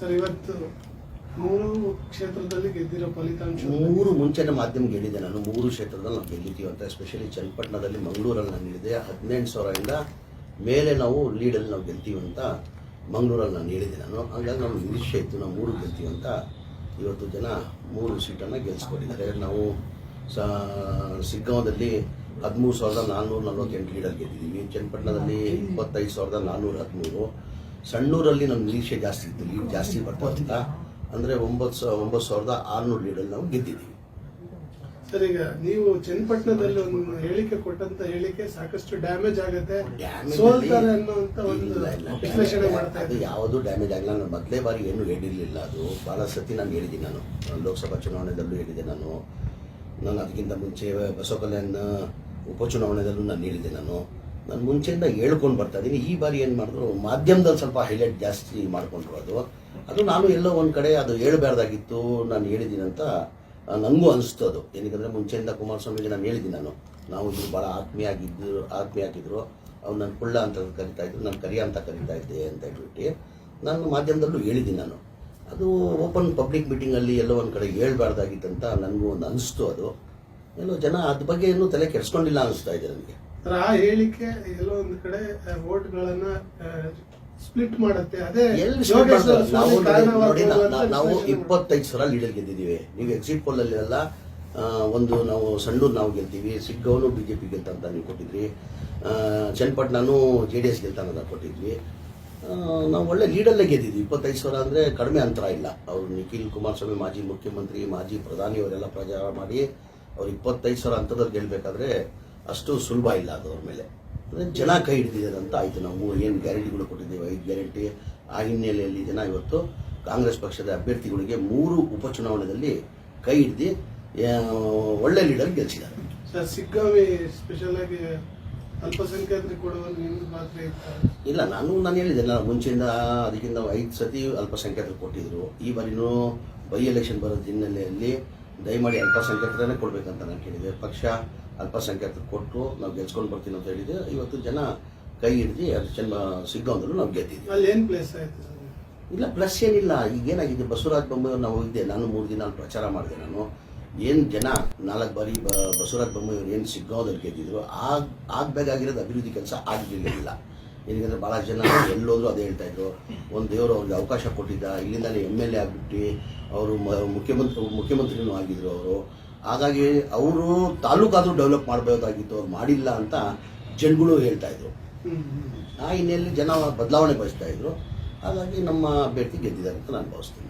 Sir ಇವತ್ತು ಮೂರು ಕ್ಷೇತ್ರದಲ್ಲಿ ಗೆದ್ದಿರೋ ಫಲಿತಾಂಶ ಮೂರು ಮುಂಚೆನೇ ಮಾಧ್ಯಮಕ್ಕೆ ಹೇಳಿದ್ದೆ ನಾನು ಮೂರು ಕ್ಷೇತ್ರದಲ್ಲಿ ನಾವು ಗೆಲ್ಲಿದ್ದೀವಿ ಅಂತ ಎಸ್ಪೆಷಲಿ ಚನ್ನಪಟ್ಟಣದಲ್ಲಿ ಮಂಗಳೂರಲ್ಲಿ ನಾನು ಹೇಳಿದೆ ಹದಿನೆಂಟು ಸಾವಿರದಿಂದ ಮೇಲೆ ನಾವು ಲೀಡಲ್ಲಿ ನಾವು ಗೆಲ್ತೀವಿ ಅಂತ ಮಂಗಳೂರಲ್ಲಿ ನಾನು ಹೇಳಿದೆ ನಾನು. ಹಾಗಾಗಿ ನಾವು ನಿರೀಕ್ಷೆ ಇತ್ತು ನಾವು ಮೂರು ಗೆಲ್ತೀವಿ ಅಂತ. ಇವತ್ತು ಜನ ಮೂರು ಸೀಟನ್ನು ಗೆಲ್ಸ್ಕೊಂಡಿದ್ದಾರೆ. ನಾವು ಸಿಗ್ಗಾಂವದಲ್ಲಿ ಹದಿಮೂರು ಸಾವಿರದ ನಾನ್ನೂರ ನಲ್ವತ್ತೆಂಟು ಲೀಡರ್ ಗೆದ್ದಿದ್ದೀವಿ. ಚನ್ನಪಟ್ಟಣದಲ್ಲಿ ಇಪ್ಪತ್ತೈದು ಸಾವಿರದ ನಾನ್ನೂರ ಹದಿಮೂರು. ಸಣ್ಣೂರಲ್ಲಿ ನಮ್ಮ ನಿರೀಕ್ಷೆ ಜಾಸ್ತಿ ಇತ್ತು ಲೀಡ್ ಜಾಸ್ತಿ ಬರ್ತಾ ಅಂದರೆ ಒಂಬತ್ತು ಸಾವಿರ ಒಂಬತ್ತು ಸಾವಿರದ ಆರುನೂರು ಲೀಡಲ್ಲಿ ನಾವು ಗೆದ್ದಿದ್ದೀವಿ. ಸರ್ ಈಗ ನೀವು ಚನ್ನಪಟ್ಟಣದಲ್ಲಿ ಒಂದು ಹೇಳಿಕೆ ಕೊಟ್ಟಂತ ಹೇಳಿಕೆ ಸಾಕಷ್ಟು ಡ್ಯಾಮೇಜ್ ಆಗುತ್ತೆ. ಸೋಲ್ತಾರೆ ಅನ್ನುವಂತ ಒಂದು ವಿಶ್ಲೇಷಣೆ ಮಾಡ್ತಾ ಅದು ಇದ್ದಾರೆ. ಯಾವುದು ಡ್ಯಾಮೇಜ್ ಆಗಿಲ್ಲ ನಾನು ಮೊದಲೇ ಬಾರಿ ಏನು ಹೇಳಿರಲಿಲ್ಲ ಅದು. ಭಾಳ ಸತಿ ನಾನು ಹೇಳಿದ್ದೀನಿ ನಾನು. ನಾನು ಲೋಕಸಭಾ ಚುನಾವಣೆದಲ್ಲೂ ಹೇಳಿದೆ ನಾನು. ನಾನು ಅದಕ್ಕಿಂತ ಮುಂಚೆ ಬಸವ ಕಲ್ಯಾಣ ಉಪಚುನಾವಣೆದಲ್ಲೂ ನಾನು ಹೇಳಿದೆ ನಾನು. ನಾನು ಮುಂಚೆಯಿಂದ ಹೇಳ್ಕೊಂಡು ಬರ್ತಾ ಇದ್ದೀನಿ ಈ ಬಾರಿ ಏನು ಮಾಡಿದ್ರು ಮಾಧ್ಯಮದಲ್ಲಿ ಸ್ವಲ್ಪ ಹೈಲೈಟ್ ಜಾಸ್ತಿ ಮಾಡಿಕೊಂಡ್ರು ಅದು. ಅದು ನಾನು ಎಲ್ಲೋ ಒಂದು ಕಡೆ ಅದು ಹೇಳಬಾರ್ದಾಗಿತ್ತು, ನಾನು ಹೇಳಿದ್ದೀನಿ ಅಂತ ನನಗೂ ಅನಿಸ್ತು ಅದು. ಏನಕ್ಕೆ ಮುಂಚೆಯಿಂದ ಕುಮಾರಸ್ವಾಮಿಗೆ ನಾನು ಹೇಳಿದ್ದೀನಿ ನಾನು. ನಾವು ಇದ್ರು ಭಾಳ ಆತ್ಮೀಯ ಆಗಿದ್ದು, ಆತ್ಮೀಯ ಆಗಿದ್ದರು ಅವ್ರು ನನ್ನ ಕುಳ್ಳ ಅಂತ ಕರಿತಾ ಇದ್ರು, ನಾನು ಕರಿಯ ಅಂತ ಕರಿತಾ ಇದ್ದೆ ಅಂತ ಹೇಳ್ಬಿಟ್ಟು ನಾನು ಮಾಧ್ಯಮದಲ್ಲೂ ಹೇಳಿದ್ದೀನಿ ನಾನು. ಅದು ಓಪನ್ ಪಬ್ಲಿಕ್ ಮೀಟಿಂಗಲ್ಲಿ ಎಲ್ಲೋ ಒಂದು ಕಡೆ ಹೇಳ್ಬಾರ್ದಾಗಿತ್ತಂತ ನನಗೂ ಒಂದು ಅನಿಸ್ತು ಅದು. ಎಲ್ಲೋ ಜನ ಅದ್ರ ಬಗ್ಗೆ ಏನೂ ತಲೆ ಕೆಡಿಸ್ಕೊಂಡಿಲ್ಲ ಅನಿಸ್ತಾ ಇದೆ ನನಗೆ. ಸರ್ ಆ ಹೇಳಿಕೆ ಎಲ್ಲೋ ಒಂದು ಕಡೆ ವೋಟ್ಗಳನ್ನ ಸ್ಪ್ಲಿಟ್ ಮಾಡುತ್ತೆ. ಅದೇ ನಾವು ಅಂತ ಇಪ್ಪತ್ತೈದು ಸಾವಿರ ಲೀಡರ್ ಗೆದ್ದಿದೀವಿ ನೀವು ಎಕ್ಸಿಟ್ ಪೋಲ್ ಅಲ್ಲಿ ಎಲ್ಲ ಒಂದು ನಾವು ಸಣ್ಣದು ನಾವು ಗೆಲ್ತೀವಿ. ಸಿಗ್ಗವನು ಬಿ ಜೆ ಪಿ ಗೆಲ್ತಂತ ನೀವು ಕೊಟ್ಟಿದ್ರಿ. ಚನ್ನಪಟ್ಟಣನು ಜೆ ಡಿ ಎಸ್ ಗೆಲ್ತಾನಂತ ಕೊಟ್ಟಿದ್ವಿ. ನಾವು ಒಳ್ಳೆ ಲೀಡಲ್ಲೇ ಗೆದ್ದಿದ್ವಿ ಇಪ್ಪತ್ತೈದು ಸಾವಿರ ಅಂದರೆ ಕಡಿಮೆ ಅಂತರ ಇಲ್ಲ. ಅವರು ನಿಖಿಲ್ ಕುಮಾರಸ್ವಾಮಿ ಮಾಜಿ ಮುಖ್ಯಮಂತ್ರಿ ಮಾಜಿ ಪ್ರಧಾನಿ ಅವರೆಲ್ಲ ಪ್ರಚಾರ ಮಾಡಿ ಅವ್ರು ಇಪ್ಪತ್ತೈದು ಸಾವಿರ ಅಂತದಲ್ಲಿ ಗೆಲ್ಲಬೇಕಾದ್ರೆ ಅಷ್ಟು ಸುಲಭ ಇಲ್ಲ ಅದು ಅವ್ರ ಮೇಲೆ. ಅಂದರೆ ಜನ ಕೈ ಹಿಡಿದಿದ್ದಾರೆ ಅಂತ ಆಯಿತು. ನಾವು ಏನು ಗ್ಯಾರಂಟಿಗಳು ಕೊಟ್ಟಿದ್ದೀವಿ. ಐದು ಗ್ಯಾರಂಟಿ ಆ ಹಿನ್ನೆಲೆಯಲ್ಲಿ ಜನ ಇವತ್ತು ಕಾಂಗ್ರೆಸ್ ಪಕ್ಷದ ಅಭ್ಯರ್ಥಿಗಳಿಗೆ ಮೂರು ಉಪಚುನಾವಣೆಯಲ್ಲಿ ಕೈ ಹಿಡಿದು ಒಳ್ಳೆ ಲೀಡರ್ ಗೆಲ್ಲಿಸಿದ್ದಾರೆ ಸರ್ ಸಿಗ್ಗಾವಿ ಸ್ಪೆಷಲ್ ಆಗಿ ಇಲ್ಲ ನಾನು ನಾನು ಹೇಳಿದೆ ನಾನು ಮುಂಚೆಯಿಂದ ಅದಕ್ಕಿಂತ ಐದು ಸತಿ ಅಲ್ಪಸಂಖ್ಯಾತರು ಕೊಟ್ಟಿದ್ರು. ಈ ಬಾರಿನೂ ಬೈ ಎಲೆಕ್ಷನ್ ಬರೋ ಹಿನ್ನೆಲೆಯಲ್ಲಿ ದಯಮಾಡಿ ಅಲ್ಪಸಂಖ್ಯಾತರನ್ನೇ ಕೊಡಬೇಕಂತ ನಾನು ಕೇಳಿದೆ. ಪಕ್ಷ ಅಲ್ಪಸಂಖ್ಯಾತರು ಕೊಟ್ಟು ನಾವು ಗೆಲ್ಸ್ಕೊಂಡು ಬರ್ತೀನಿ ಅಂತ ಹೇಳಿದೆ. ಇವತ್ತು ಜನ ಕೈ ಹಿಡಿದು ಅದು ಚೆನ್ನ ಸಿಗ್ಗಂದ್ರು ನಾವು ಗೆದ್ದಿದ್ವಿ ಅಲ್ಲಿ ಏನು ಪ್ಲೇಸ್ ಆಯಿತು ಇಲ್ಲ ಪ್ಲಸ್ ಏನಿಲ್ಲ. ಈಗ ಏನಾಗಿದೆ? ಬಸವರಾಜ ಬೊಮ್ಮಾಯಿ ನಾವು ಇದ್ದೆ ನಾನು ಮೂರು ದಿನ ಅಲ್ಲಿ ಪ್ರಚಾರ ಮಾಡಿದೆ ನಾನು. ಏನು ಜನ ನಾಲ್ಕು ಬಾರಿ ಬಸವರಾಜ ಬೊಮ್ಮಾಯಿ ಅವ್ರು ಏನು ಸಿಗ್ಗಾಂವದಲ್ಲಿ ಗೆದ್ದಿದ್ರು ಆಗ ಆಗಬೇಕಾಗಿರೋದು ಅಭಿವೃದ್ಧಿ ಕೆಲಸ ಆಗಲಿಲ್ಲ ಏನಂದ್ರೆ ಭಾಳ ಜನ ಎಲ್ಲೋದ್ರು ಅದೇ ಹೇಳ್ತಾ ಇದ್ರು. ಒಂದು ದೇವರು ಅವ್ರಿಗೆ ಅವಕಾಶ ಕೊಟ್ಟಿದ್ದ ಇಲ್ಲಿಂದಲೇ ಎಂ ಎಲ್ ಎ ಆಗಿಬಿಟ್ಟು, ಅವರು ಮುಖ್ಯಮಂತ್ರಿ, ಮುಖ್ಯಮಂತ್ರಿನೂ ಆಗಿದ್ರು ಅವರು. ಹಾಗಾಗಿ ಅವರು ತಾಲೂಕಾದರೂ ಡೆವಲಪ್ ಮಾಡಬೇಕಾಗಿತ್ತು, ಅವ್ರು ಮಾಡಿಲ್ಲ ಅಂತ ಜನಗಳು ಹೇಳ್ತಾ ಇದ್ರು. ಆ ಹಿನ್ನೆಲೆಯಲ್ಲಿ ಜನ ಬದಲಾವಣೆ ಬಯಸ್ತಾ ಇದ್ರು. ಹಾಗಾಗಿ ನಮ್ಮ ಅಭ್ಯರ್ಥಿ ಗೆದ್ದಿದ್ದಾರೆ ಅಂತ ನಾನು ಭಾವಿಸ್ತೀನಿ.